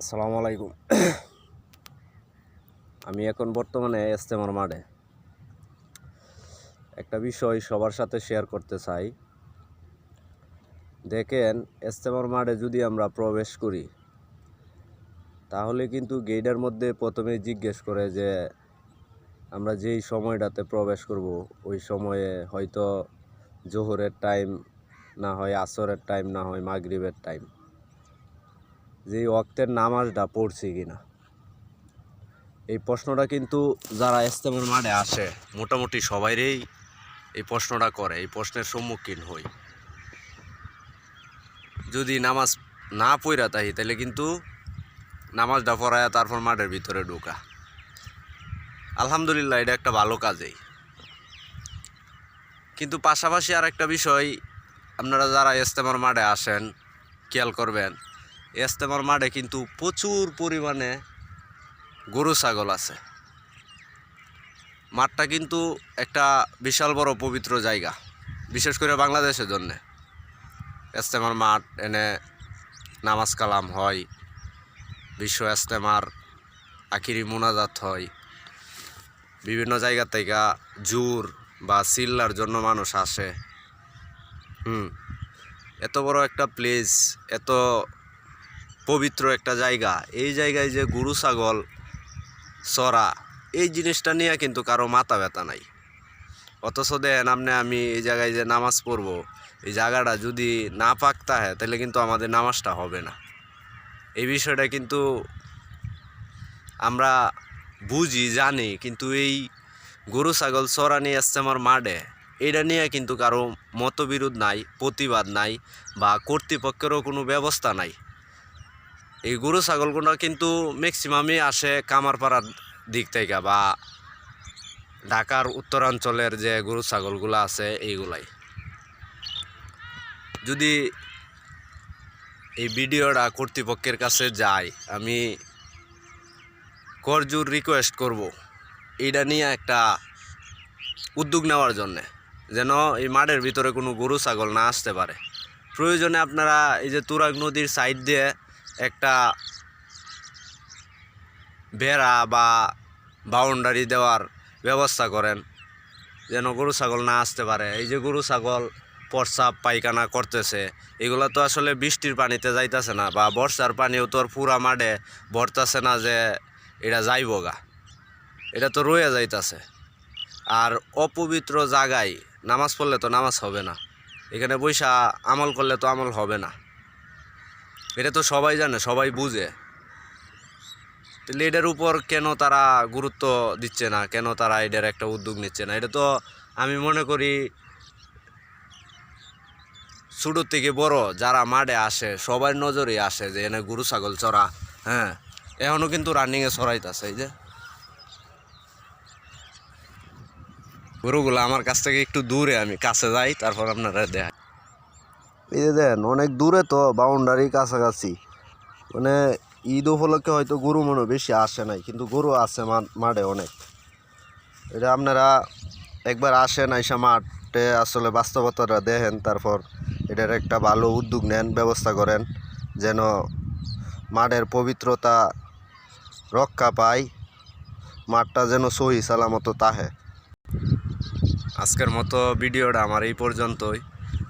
আসসালামু আলাইকুম। আমি এখন বর্তমানে এস্তেমার মাঠে। একটা বিষয় সবার সাথে শেয়ার করতে চাই। দেখেন, এস্তেমার মাঠে যদি আমরা প্রবেশ করি, তাহলে কিন্তু গেটের মধ্যে প্রথমে জিজ্ঞেস করে যে, আমরা যেই সময়টাতে প্রবেশ করব, ওই সময়ে হয়তো জোহরের টাইম না হয়, আসরের টাইম না হয়, মাগরিবের টাইম যে এই ওয়াক্তের নামাজটা পড়ছি কিনা। এই প্রশ্নটা কিন্তু যারা ইস্তেমার মাঠে আসে, মোটামুটি সবাইরই এই প্রশ্নটা করে, এই প্রশ্নের সম্মুখীন হই। যদি নামাজ না পড়া তাই, তাহলে কিন্তু নামাজটা পড়ায় তারপর মাঠের ভিতরে ঢোকা। আলহামদুলিল্লাহ, এটা একটা ভালো কাজেই। কিন্তু পাশাপাশি আর একটা বিষয়, আপনারা যারা ইস্তেমার মাঠে আসেন, খেয়াল করবেন ইস্তেমার মাঠে কিন্তু প্রচুর পরিমাণে গরু, ছাগল আছে। মাঠটা কিন্তু একটা বিশাল বড় পবিত্র জায়গা, বিশেষ করে বাংলাদেশের জন্য। ইস্তেমার মাঠ এনে নামাজ কালাম হয়, বিশ্ব ইস্তেমার আখিরি মোনাজাত হয়। বিভিন্ন জায়গা থেকে জুর বা সিল্লার জন্য মানুষ আসে। হুম, এত বড় একটা প্লেস এত পবিত্র একটা জায়গা। এই জায়গায় যে গরু, ছাগল, চড়া, এই জিনিসটা নিয়ে কিন্তু কারও মাথা ব্যথা নাই। অথচ দেন আপনি আমি এই জায়গায় যে নামাজ পড়ব, এই জায়গাটা যদি না পাকতা হয় তাহলে কিন্তু আমাদের নামাজটা হবে না। এই বিষয়টা কিন্তু আমরা বুঝি, জানি, কিন্তু এই গরু, ছাগল, চড়া নিয়ে আসছে আমার মাঠে, এটা নিয়ে কিন্তু কারও মতবিরোধ নাই, প্রতিবাদ নাই, বা কর্তৃপক্ষেরও কোনো ব্যবস্থা নাই। এই গরু ছাগলগুলো কিন্তু ম্যাক্সিমামই আসে কামারপাড়ার দিক থেকে বা ঢাকার উত্তরাঞ্চলের যে গরু ছাগলগুলো আছে এইগুলাই। যদি এই ভিডিওটা কর্তৃপক্ষের কাছে যায়, আমি করজোর রিকোয়েস্ট করব এইটা নিয়ে একটা উদ্যোগ নেওয়ার জন্যে, যেন এই মাঠের ভিতরে কোনো গরু ছাগল না আসতে পারে। প্রয়োজনে আপনারা এই যে তুরাগ নদীর সাইড দিয়ে একটা বেড়া বা বাউন্ডারি দেওয়ার ব্যবস্থা করেন, যেন গরু ছাগল না আসতে পারে। এই যে গরু ছাগল প্রস্রাব পায়খানা করতেছে, এগুলো তো আসলে বৃষ্টির পানিতে যাইতেছে না বা বর্ষার পানিও তো আর পুরা মাঠে ভরতাছে না যে এটা যাইব গা। এটা তো রয়ে যাইতাছে। আর অপবিত্র জায়গায় নামাজ পড়লে তো নামাজ হবে না। এখানে বৈশা আমল করলে তো আমল হবে না। এটা তো সবাই জানে, সবাই বুঝে। তাহলে এটার উপর কেন তারা গুরুত্ব দিচ্ছে না, কেন তারা এটার একটা উদ্যোগ নিচ্ছে না? এটা তো আমি মনে করি ছোটো থেকে বড় যারা মাঠে আসে, সবার নজরে আসে যে এনে গরু, ছাগল চড়া হ্যাঁ? এখনও কিন্তু রানিংয়ে চড়াইতেছে এই যে। গরুগুলো আমার কাছ থেকে একটু দূরে, আমি কাছে যাই, তারপর আপনারা দেখাই এই যে দেন, অনেক দূরে তো বাউন্ডারি কাছাকাছি। মানে ঈদ উপলক্ষে হয়তো গরু মনে বেশি আসে নাই, কিন্তু গরু আছে মাঠে অনেক। এটা আপনারা একবার আসেন, আইসা মাঠে আসলে বাস্তবতাটা দেখেন, তারপর এটার একটা ভালো উদ্যোগ নেন, ব্যবস্থা করেন, যেন মাঠের পবিত্রতা রক্ষা পায়, মাঠটা যেন সহি সালামতো তাহে। আজকের মতো ভিডিওটা আমার এই পর্যন্তই।